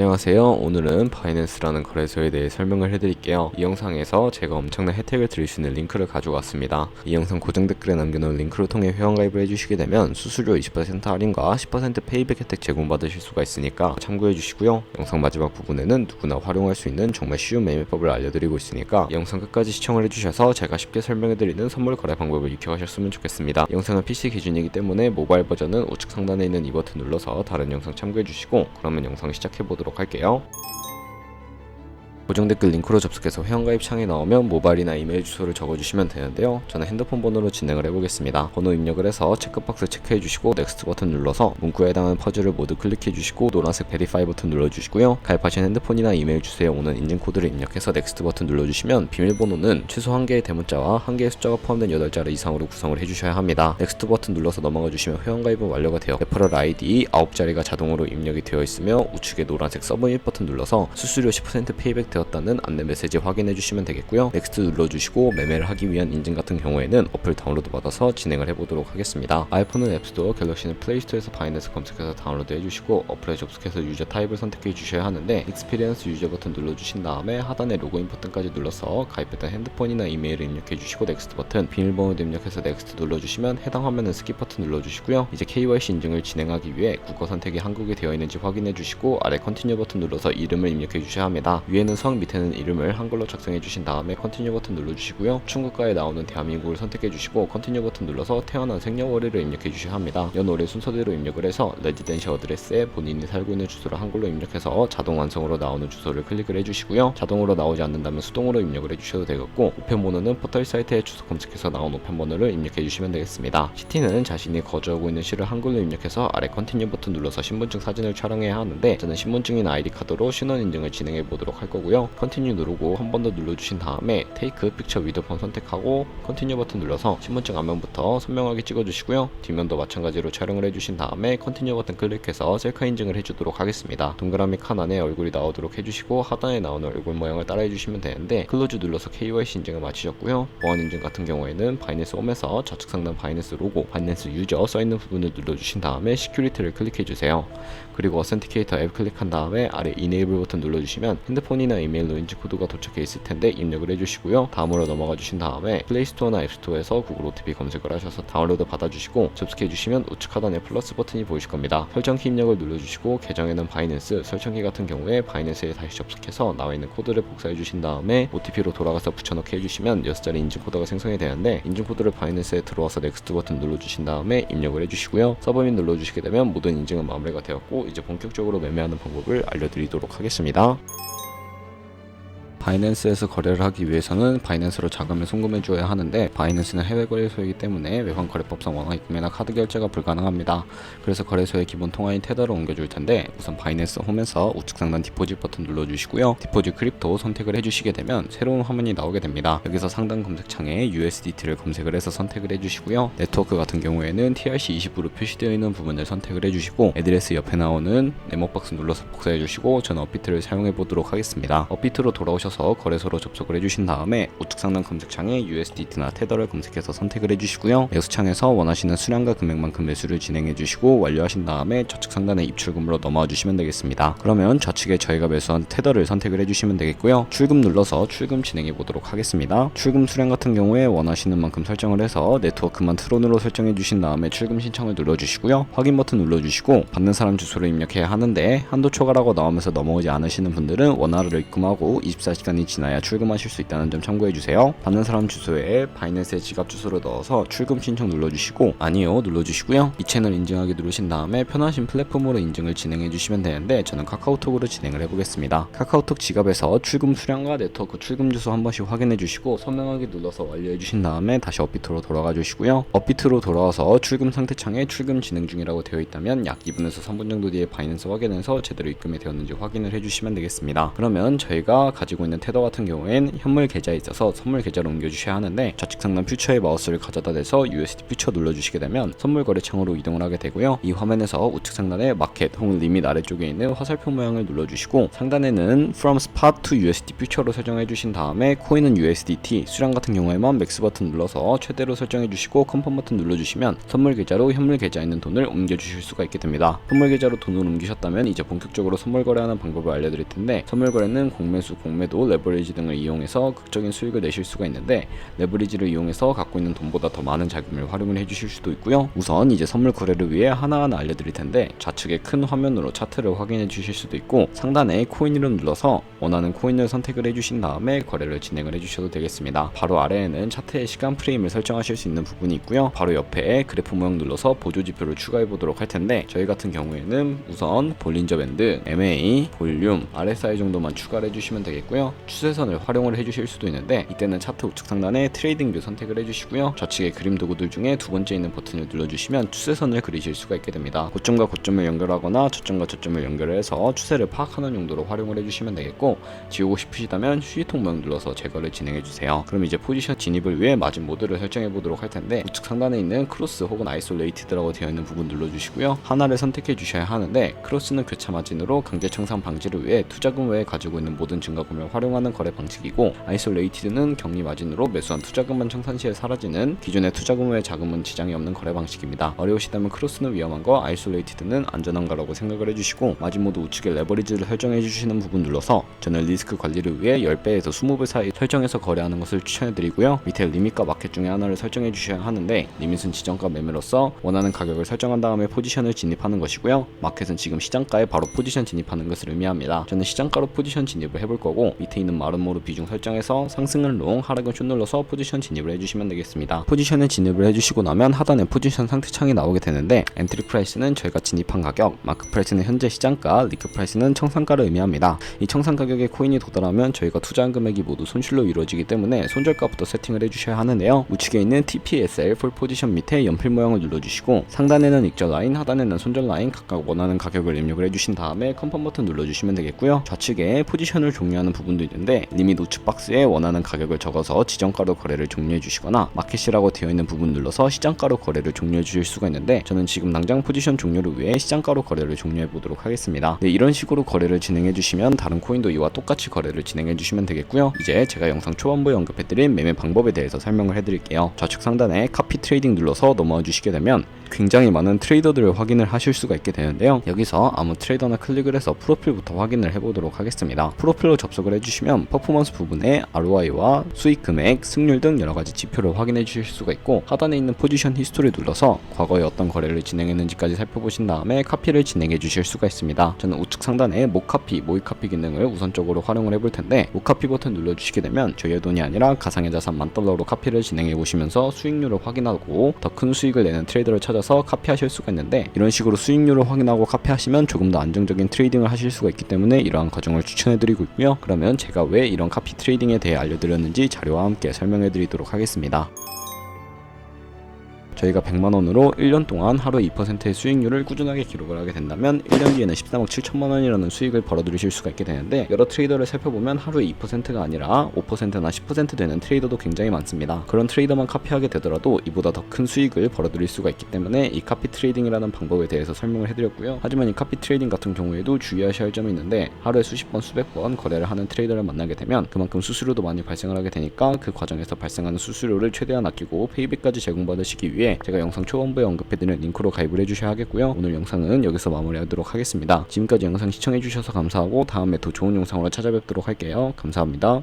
안녕하세요. 오늘은 바이낸스라는 거래소에 대해 설명을 해드릴게요. 이 영상에서 제가 엄청난 혜택을 드릴 수 있는 링크를 가지고 왔습니다. 이 영상 고정 댓글에 남겨놓은 링크를 통해 회원가입을 해주시게 되면 수수료 20% 할인과 10% 페이백 혜택 제공받으실 수가 있으니까 참고해주시고요. 영상 마지막 부분에는 누구나 활용할 수 있는 정말 쉬운 매매법을 알려드리고 있으니까 이 영상 끝까지 시청을 해주셔서 제가 쉽게 설명해드리는 선물 거래 방법을 익혀가셨으면 좋겠습니다. 이 영상은 PC 기준이기 때문에 모바일 버전은 우측 상단에 있는 이 버튼 눌러서 다른 영상 참고해주시고 그러면 영상 시작해보도록 할게요. 고정 댓글 링크로 접속해서 회원가입 창에 나오면 모바일이나 이메일 주소를 적어주시면 되는데요. 저는 핸드폰 번호로 진행을 해보겠습니다. 번호 입력을 해서 체크박스 체크해주시고 넥스트 버튼 눌러서 문구에 해당하는 퍼즐을 모두 클릭해주시고 노란색 베리파이 버튼 눌러주시고요. 가입하신 핸드폰이나 이메일 주소에 오는 인증 코드를 입력해서 넥스트 버튼 눌러주시면 비밀번호는 최소 한 개의 대문자와 한 개의 숫자가 포함된 8자리 이상으로 구성을 해주셔야 합니다. 넥스트 버튼 눌러서 넘어가 주시면 회원가입은 완료가 되어 레퍼럴 아이디 9자리가 자동으로 입력이 되어 있으며 우측에 노란색 서브밋 버튼 눌러서 수수료 10% 페이백 되었다는 안내 메시지 확인해 주시면 되겠고요. 넥스트 눌러주시고 매매를 하기 위한 인증 같은 경우에는 어플 다운로드 받아서 진행을 해보도록 하겠습니다. 아이폰은 앱스토어, 갤럭시는 플레이스토어에서 바이낸스 검색해서 다운로드 해주시고 어플에 접속해서 유저 타입을 선택해 주셔야 하는데 익스피리언스 유저 버튼 눌러주신 다음에 하단에 로그인 버튼까지 눌러서 가입했던 핸드폰이나 이메일을 입력해 주시고 넥스트 버튼 비밀번호도 입력해서 넥스트 눌러주시면 해당 화면은 스킵 버튼 눌러주시고요. 이제 KYC 인증을 진행하기 위해 국어 선택이 한국에 되어 있는지 확인해 주시고 아래 컨티뉴 버튼 눌러서 이름을 입력해 주셔야 합니다. 위에는 성 밑에는 이름을 한글로 작성해 주신 다음에 컨티뉴 버튼 눌러주시고요. 중국가에 나오는 대한민국을 선택해 주시고 컨티뉴 버튼 눌러서 태어난 생년월일을 입력해 주셔야 합니다. 연월일 순서대로 입력을 해서 레지던시 어드레스에 본인이 살고 있는 주소를 한글로 입력해서 자동 완성으로 나오는 주소를 클릭을 해주시고요. 자동으로 나오지 않는다면 수동으로 입력을 해주셔도 되겠고 우편번호는 포털 사이트에 주소 검색해서 나온 우편번호를 입력해 주시면 되겠습니다. 시티는 자신이 거주하고 있는 시를 한글로 입력해서 아래 컨티뉴 버튼 눌러서 신분증 사진을 촬영해야 하는데 저는 신분증인 아이디 카드로 신원 인증을 진행해 보도록 할 거고요. 컨티뉴 누르고 한 번 더 눌러주신 다음에 테이크 픽처 위드폰 선택하고 컨티뉴 버튼 눌러서 신분증 앞면부터 선명하게 찍어주시고요. 뒷면도 마찬가지로 촬영을 해주신 다음에 컨티뉴 버튼 클릭해서 셀카 인증을 해주도록 하겠습니다. 동그라미 칸 안에 얼굴이 나오도록 해주시고 하단에 나오는 얼굴 모양을 따라해 주시면 되는데 클로즈 눌러서 KYC 인증을 마치셨고요. 보안 인증 같은 경우에는 바이낸스 홈에서 좌측 상단 바이낸스 로고, 바이낸스 유저 써있는 부분을 눌러주신 다음에 시큐리티를 클릭해 주세요. 그리고 어센티케이터 앱 클릭한 다음에 아래 이네이블 버튼 눌러주시면 핸드폰이나 이메일 로 인증 코드가 도착해 있을 텐데 입력을 해주시고요. 다음으로 넘어가 주신 다음에 플레이스토어나 앱스토어에서 구글 OTP 검색을 하셔서 다운로드 받아주시고 접속해 주시면 우측 하단에 플러스 버튼이 보이실 겁니다. 설정키 입력을 눌러주시고 계정에는 바이낸스, 설정키 같은 경우에 바이낸스에 다시 접속해서 나와 있는 코드를 복사해 주신 다음에 OTP로 돌아가서 붙여넣기 해주시면 6자리 인증 코드가 생성이 되는데 인증 코드를 바이낸스에 들어와서 넥스트 버튼 눌러주신 다음에 입력을 해주시고요. 서버밋 눌러주시게 되면 모든 인증은 마무리가 되었고 이제 본격적으로 매매하는 방법을 알려드리도록 하겠습니다. 바이낸스에서 거래를 하기 위해서는 바이낸스로 자금을 송금해 줘야 하는데 바이낸스는 해외 거래소이기 때문에 외환 거래법상 원화 입금이나 카드 결제가 불가능합니다. 그래서 거래소의 기본 통화인 테더로 옮겨줄 텐데 우선 바이낸스 홈에서 우측 상단 디포짓 버튼 눌러주시고요. 디포짓 크립토 선택을 해주시게 되면 새로운 화면이 나오게 됩니다. 여기서 상단 검색창에 USDT를 검색을 해서 선택을 해주시고요. 네트워크 같은 경우에는 TRC20으로 표시되어 있는 부분을 선택을 해주시고 애드레스 옆에 나오는 네모 박스 눌러서 복사해 주시고 저는 업비트를 사용해 보도록 하겠습니다. 업비트로 돌아오셔서 거래소로 접속을 해주신 다음에 우측 상단 검색창에 USDT나 테더를 검색해서 선택을 해주시고요. 매수창에서 원하시는 수량과 금액만큼 매수를 진행해 주시고 완료하신 다음에 좌측 상단에 입출금으로 넘어와 주시면 되겠습니다. 그러면 좌측에 저희가 매수한 테더를 선택을 해주시면 되겠고요. 출금 눌러서 출금 진행해 보도록 하겠습니다. 출금 수량 같은 경우에 원하시는 만큼 설정을 해서 네트워크만 트론으로 설정해 주신 다음에 출금 신청을 눌러주시고요. 확인 버튼 눌러주시고 받는 사람 주소를 입력해야 하는데 한도 초과라고 나오면서 넘어오지 않으시는 분들은 원화를 입금하고 24 시간이 지나야 출금하실 수 있다는 점 참고해 주세요. 받는 사람 주소에 바이낸스의 지갑 주소를 넣어서 출금 신청 눌러주시고 아니요 눌러주시고요. 이 채널 인증하기 누르신 다음에 편하신 플랫폼으로 인증을 진행해 주시면 되는데 저는 카카오톡으로 진행을 해보겠습니다. 카카오톡 지갑에서 출금 수량과 네트워크 출금 주소 한 번씩 확인해 주시고 선명하게 눌러서 완료해 주신 다음에 다시 업비트로 돌아가 주시고요. 업비트로 돌아와서 출금 상태 창에 출금 진행 중이라고 되어 있다면 약 2분에서 3분 정도 뒤에 바이낸스 확인해서 제대로 입금이 되었는지 확인을 해주시면 되겠습니다. 그러면 저희가 가지고 있는 테더 같은 경우엔 현물 계좌에 있어서 선물 계좌로 옮겨주셔야 하는데 좌측 상단 퓨처의 마우스를 가져다 대서 USD 퓨처 눌러주시게 되면 선물 거래 창으로 이동을 하게 되고요. 이 화면에서 우측 상단에 마켓 혹은 리밋 아래쪽에 있는 화살표 모양을 눌러주시고 상단에는 From Spot to USD 퓨처로 설정해 주신 다음에 코인은 USDT 수량 같은 경우에만 맥스 버튼 눌러서 최대로 설정해 주시고 컨펌 버튼 눌러주시면 선물 계좌로 현물 계좌에 있는 돈을 옮겨 주실 수가 있게 됩니다. 선물 계좌로 돈을 옮기셨다면 이제 본격적으로 선물 거래하는 방법을 알려드릴 텐데 선물 거래는 공매수, 공매도, 레버리지 등을 이용해서 극적인 수익을 내실 수가 있는데 레버리지를 이용해서 갖고 있는 돈보다 더 많은 자금을 활용을 해주실 수도 있고요. 우선 이제 선물 거래를 위해 하나하나 알려드릴 텐데 좌측에 큰 화면으로 차트를 확인해 주실 수도 있고 상단에 코인 이름 눌러서 원하는 코인을 선택을 해주신 다음에 거래를 진행을 해주셔도 되겠습니다. 바로 아래에는 차트의 시간 프레임을 설정하실 수 있는 부분이 있고요. 바로 옆에 그래프 모양 눌러서 보조 지표를 추가해 보도록 할 텐데 저희 같은 경우에는 우선 볼린저 밴드, MA, 볼륨, RSI 정도만 추가를 해주시면 되겠고요. 추세선을 활용을 해주실 수도 있는데 이때는 차트 우측 상단에 트레이딩 뷰 선택을 해주시고요. 좌측에 그림 도구들 중에 두 번째 있는 버튼을 눌러주시면 추세선을 그리실 수가 있게 됩니다. 고점과 고점을 연결하거나 저점과 저점을 연결해서 추세를 파악하는 용도로 활용을 해주시면 되겠고 지우고 싶으시다면 휴지통 모양 눌러서 제거를 진행해 주세요. 그럼 이제 포지션 진입을 위해 마진 모드를 설정해 보도록 할 텐데 우측 상단에 있는 크로스 혹은 아이솔레이티드라고 되어 있는 부분 눌러주시고요. 하나를 선택해 주셔야 하는데 크로스는 교차 마진으로 강제 청산 방지를 위해 투자금 외에 가지고 있는 모든 증가금을 활용하는 거래 방식이고 아이솔레이티드는 격리 마진으로 매수한 투자금만 청산 시에 사라지는 기존의 투자금 외 자금은 지장이 없는 거래 방식입니다. 어려우시다면 크로스는 위험한 거, 아이솔레이티드는 안전한 거라고 생각을 해주시고 마진 모드 우측에 레버리지를 설정해 주시는 부분 눌러서 저는 리스크 관리를 위해 10배에서 20배 사이 설정해서 거래하는 것을 추천해 드리고요. 밑에 리밋과 마켓 중에 하나를 설정해 주셔야 하는데 리밋은 지정가 매매로서 원하는 가격을 설정한 다음에 포지션을 진입하는 것이고요. 마켓은 지금 시장가에 바로 포지션 진입하는 것을 의미합니다. 저는 시장가로 포지션 진입을 해볼 거고 밑에 있는 마름모로 비중 설정해서 상승은 롱, 하락은 숏 눌러서 포지션 진입을 해주시면 되겠습니다. 포지션에 진입을 해주시고 나면 하단에 포지션 상태 창이 나오게 되는데 엔트리 프라이스는 저희가 진입한 가격, 마크 프라이스는 현재 시장가, 리크 프라이스는 청산가를 의미합니다. 이 청산 가격에 코인이 도달하면 저희가 투자한 금액이 모두 손실로 이루어지기 때문에 손절가부터 세팅을 해주셔야 하는데요. 우측에 있는 TPSL 풀 포지션 밑에 연필 모양을 눌러주시고 상단에는 익절 라인, 하단에는 손절 라인 각각 원하는 가격을 입력을 해주신 다음에 컨펌 버튼 눌러주시면 되겠고요. 좌측에 포지션을 종료하는 부분 도 있는데 리밋 우측 박스에 원하는 가격을 적어서 지정가로 거래를 종료해 주시거나 마켓이라고 되어 있는 부분 눌러서 시장가로 거래를 종료해 주실 수가 있는데 저는 지금 당장 포지션 종료를 위해 시장가로 거래를 종료해 보도록 하겠습니다. 네, 이런 식으로 거래를 진행해 주시면 다른 코인도 이와 똑같이 거래를 진행해 주시면 되겠고요. 이제 제가 영상 초반부에 언급해드린 매매 방법에 대해서 설명을 해드릴게요. 좌측 상단에 카피 트레이딩 눌러서 넘어와 주시게 되면 굉장히 많은 트레이더들을 확인을 하실 수가 있게 되는데요. 여기서 아무 트레이더나 클릭을 해서 프로필부터 확인을 해보도록 하겠습니다. 프로필로 접속을 해주시 면 퍼포먼스 부분에 ROI와 수익 금액, 승률 등 여러 가지 지표를 확인해 주실 수가 있고 하단에 있는 포지션 히스토리 눌러서 과거에 어떤 거래를 진행했는지까지 살펴보신 다음에 카피를 진행해 주실 수가 있습니다. 저는 우측 상단에 모카피, 모이카피 기능을 우선적으로 활용을 해볼 텐데 모카피 버튼 눌러주시게 되면 저희의 돈이 아니라 가상의 자산 만 달러로 카피를 진행해 보시면서 수익률을 확인하고 더 큰 수익을 내는 트레이더를 찾아서 카피하실 수가 있는데 이런 식으로 수익률을 확인하고 카피하시면 조금 더 안정적인 트레이딩을 하실 수가 있기 때문에 이러한 과정을 추천해드리고 있고요. 그러면 제가 왜 이런 카피 트레이딩에 대해 알려드렸는지 자료와 함께 설명해 드리도록 하겠습니다. 저희가 100만 원으로 1년 동안 하루 2%의 수익률을 꾸준하게 기록을 하게 된다면 1년 뒤에는 13억 7천만 원이라는 수익을 벌어들이실 수가 있게 되는데 여러 트레이더를 살펴보면 하루에 2%가 아니라 5%나 10% 되는 트레이더도 굉장히 많습니다. 그런 트레이더만 카피하게 되더라도 이보다 더 큰 수익을 벌어들일 수가 있기 때문에 이 카피 트레이딩이라는 방법에 대해서 설명을 해드렸고요. 하지만 이 카피 트레이딩 같은 경우에도 주의하셔야 할 점이 있는데 하루에 수십 번 수백 번 거래를 하는 트레이더를 만나게 되면 그만큼 수수료도 많이 발생을 하게 되니까 그 과정에서 발생하는 수수료를 최대한 아끼고 페이백까지 제공받으시기 위해 제가 영상 초반부에 언급해드린 링크로 가입을 해주셔야 하겠고요. 오늘 영상은 여기서 마무리하도록 하겠습니다. 지금까지 영상 시청해주셔서 감사하고 다음에 더 좋은 영상으로 찾아뵙도록 할게요. 감사합니다.